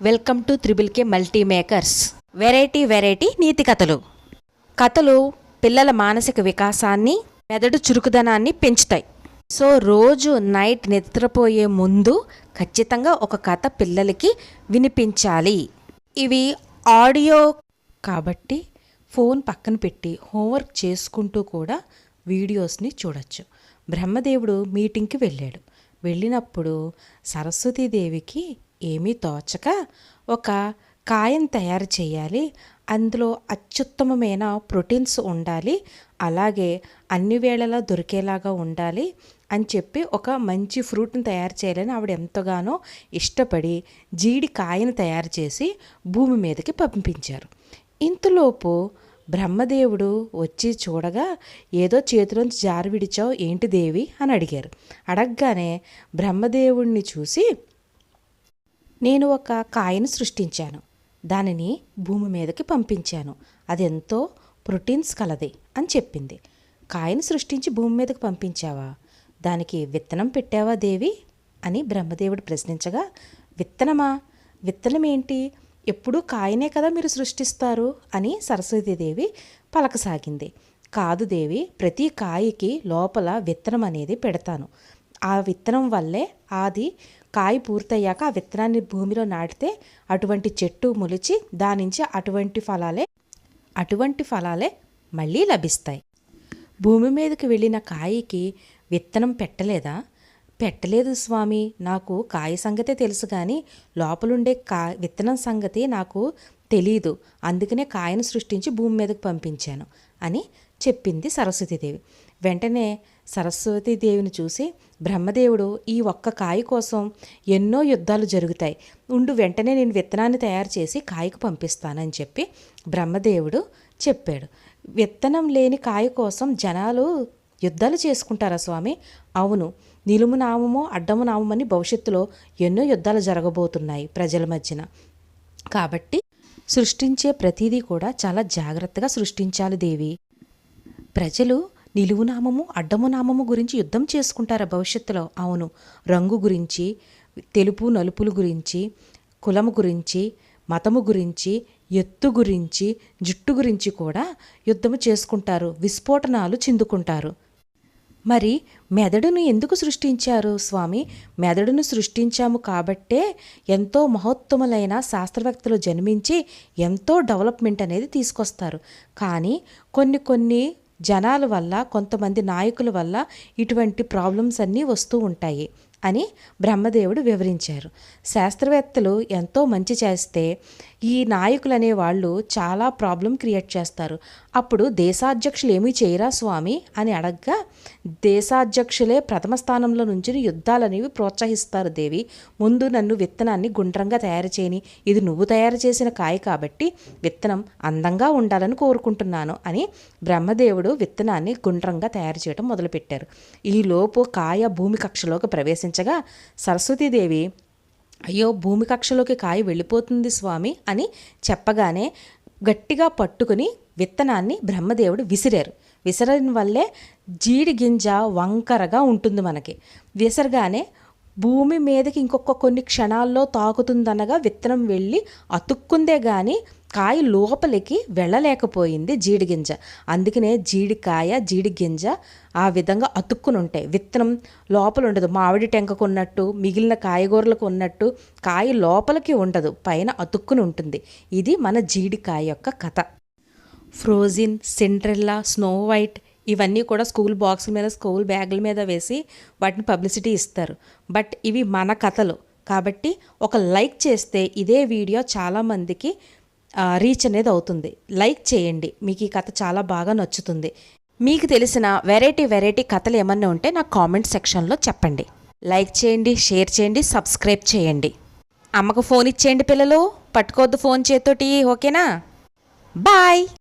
Welcome to triple K multi makers variety variety నీతి కథలు కథలు పిల్లల మానసిక వికాసాన్ని మెదడు చురుకుదనాన్ని పెంచుతాయి. సో రోజు నైట్ నిద్రపోయే ముందు ఖచ్చితంగా ఒక కథ పిల్లలకి వినిపించాలి. ఇవి ఆడియో కాబట్టి ఫోన్ పక్కన పెట్టి హోంవర్క్ చేసుకుంటూ కూడా వీడియోస్ని చూడొచ్చు. బ్రహ్మదేవుడు మీటింగ్కి వెళ్ళాడు. వెళ్ళినప్పుడు సరస్వతీదేవికి ఏమీ తోచక ఒక కాయం తయారు చేయాలి. అందులో అత్యుత్తమమైన ప్రోటీన్స్ ఉండాలి. అలాగే అన్ని వేళలా దొరికేలాగా ఉండాలి అని చెప్పి ఒక మంచి ఫ్రూట్ని తయారు చేయాలని ఆవిడ ఎంతగానో ఇష్టపడి జీడి కాయను తయారు చేసి భూమి మీదకి పంపించారు. ఇంతలోపు బ్రహ్మదేవుడు వచ్చి చూడగా ఏదో చేతిలోంచి జారి విడిచావు ఏంటి దేవి? అని అడిగారు. అడగగానే బ్రహ్మదేవుణ్ణి చూసి నేను ఒక కాయను సృష్టించాను. దానిని భూమి మీదకి పంపించాను. అది ఎంతో ప్రోటీన్స్ కలది అని చెప్పింది. కాయను సృష్టించి భూమి మీదకి పంపించావా? దానికి విత్తనం పెట్టావా దేవి? అని బ్రహ్మదేవుడు ప్రశ్నించగా విత్తనమా? విత్తనం ఏంటి? ఎప్పుడూ కాయనే కదా మీరు సృష్టిస్తారు? అని సరస్వతీదేవి పలకసాగింది. కాదు దేవి ప్రతి కాయకి లోపల విత్తనం అనేది పెడతాను. ఆ విత్తనం వల్లే అది కాయ పూర్తయ్యాక ఆ విత్తనాన్ని భూమిలో నాటితే అటువంటి చెట్టు మొలిచి దాని నుంచి అటువంటి ఫలాలే అటువంటి ఫలాలే మళ్ళీ లభిస్తాయి. భూమి మీదకి వెళ్ళిన కాయకి విత్తనం పెట్టలేదా? పెట్టలేదు స్వామి నాకు కాయ సంగతే తెలుసు కానీ లోపలుండే కా విత్తనం సంగతి నాకు తెలీదు. అందుకనే కాయను సృష్టించి భూమి మీదకి పంపించాను అని చెప్పింది సరస్వతీదేవి. వెంటనే సరస్వతీదేవిని చూసి బ్రహ్మదేవుడు ఈ ఒక్క కాయ కోసం ఎన్నో యుద్ధాలు జరుగుతాయి. ఉండు వెంటనే నేను విత్తనాన్ని తయారు చేసి కాయకు పంపిస్తానని చెప్పి బ్రహ్మదేవుడు చెప్పాడు. విత్తనం లేని కాయ కోసం జనాలు యుద్ధాలు చేసుకుంటారా స్వామి? అవును. నిలుము నామము అడ్డము నామమని భవిష్యత్తులో ఎన్నో యుద్ధాలు జరగబోతున్నాయి ప్రజల మధ్యన. కాబట్టి సృష్టించే ప్రతిదీ కూడా చాలా జాగ్రత్తగా సృష్టించాలి దేవి. ప్రజలు నిలువు నామము అడ్డము నామము గురించి యుద్ధం చేసుకుంటారా భవిష్యత్తులో? అవును. రంగు గురించి తెలుపు నలుపుల గురించి కులము గురించి మతము గురించి ఎత్తు గురించి జుట్టు గురించి కూడా యుద్ధము చేసుకుంటారు. విస్ఫోటనాలు చిందుకుంటారు. మరి మెదడును ఎందుకు సృష్టించారు? స్వామి మెదడును సృష్టించాము కాబట్టే ఎంతో మహోత్తములైన శాస్త్రవేత్తలు జన్మించి ఎంతో డెవలప్మెంట్ అనేది తీసుకొస్తారు. కానీ కొన్ని కొన్ని జనాల వల్ల కొంతమంది నాయకుల వల్ల ఇటువంటి ప్రాబ్లమ్స్ అన్నీ వస్తూ ఉంటాయి. అని బ్రహ్మదేవుడు వివరించారు. శాస్త్రవేత్తలు ఎంతో మంచి చేస్తే ఈ నాయకులు అనే వాళ్ళు చాలా ప్రాబ్లం క్రియేట్ చేస్తారు. అప్పుడు దేశాధ్యక్షులు ఏమీ చేయరా స్వామి అని అడగ్గా దేశాధ్యక్షులే ప్రథమ స్థానంలో నుంచి యుద్ధాలనేవి ప్రోత్సహిస్తారు దేవి. ముందు నన్ను విత్తనాన్ని గుండ్రంగా తయారు చేయని ఇది నువ్వు తయారు చేసిన కాయ కాబట్టి విత్తనం అందంగా ఉండాలని కోరుకుంటున్నాను అని బ్రహ్మదేవుడు విత్తనాన్ని గుండ్రంగా తయారు చేయడం మొదలుపెట్టారు. ఈలోపు కాయ భూమి కక్షలోకి ప్రవేశించగా సరస్వతీదేవి అయ్యో భూమి కక్షలోకి కాయ వెళ్ళిపోతుంది స్వామి అని చెప్పగానే గట్టిగా పట్టుకుని విత్తనాన్ని బ్రహ్మదేవుడు విసిరారు. విసరని వల్లే జీడి గింజ వంకరగా ఉంటుంది మనకి. విసరగానే భూమి మీదకి ఇంకొక కొన్ని క్షణాల్లో తాకుతుందనగా విత్తనం వెళ్ళి అతుక్కుందే కానీ కాయ లోపలికి వెళ్ళలేకపోయింది జీడిగింజ. అందుకనే జీడికాయ జీడి గింజ ఆ విధంగా అతుక్కుని ఉంటాయి విత్తనం లోపల ఉండదు మామిడి టెంకకు ఉన్నట్టు మిగిలిన కాయగూరలకు ఉన్నట్టు కాయ లోపలికి ఉండదు. పైన అతుక్కుని ఉంటుంది. ఇది మన జీడికాయ యొక్క కథ. ఫ్రోజిన్ సిండ్రెల్లా స్నో వైట్ ఇవన్నీ కూడా స్కూల్ బాక్సుల మీద స్కూల్ బ్యాగుల మీద వేసి వాటిని పబ్లిసిటీ ఇస్తారు. బట్ ఇవి మన కథలు. కాబట్టి ఒక లైక్ చేస్తే ఇదే వీడియో చాలామందికి రీచ్ అనేది అవుతుంది. లైక్ చేయండి. మీకు ఈ కథ చాలా బాగా నచ్చుతుంది. మీకు తెలిసిన వెరైటీ వెరైటీ కథలు ఏమన్నా ఉంటే నాకు కామెంట్ సెక్షన్లో చెప్పండి. లైక్ చేయండి షేర్ చేయండి సబ్స్క్రైబ్ చేయండి. అమ్మకు ఫోన్ ఇచ్చేయండి పిల్లలు. పట్టుకోవద్దు ఫోన్ చేతోటి ఓకేనా? బాయ్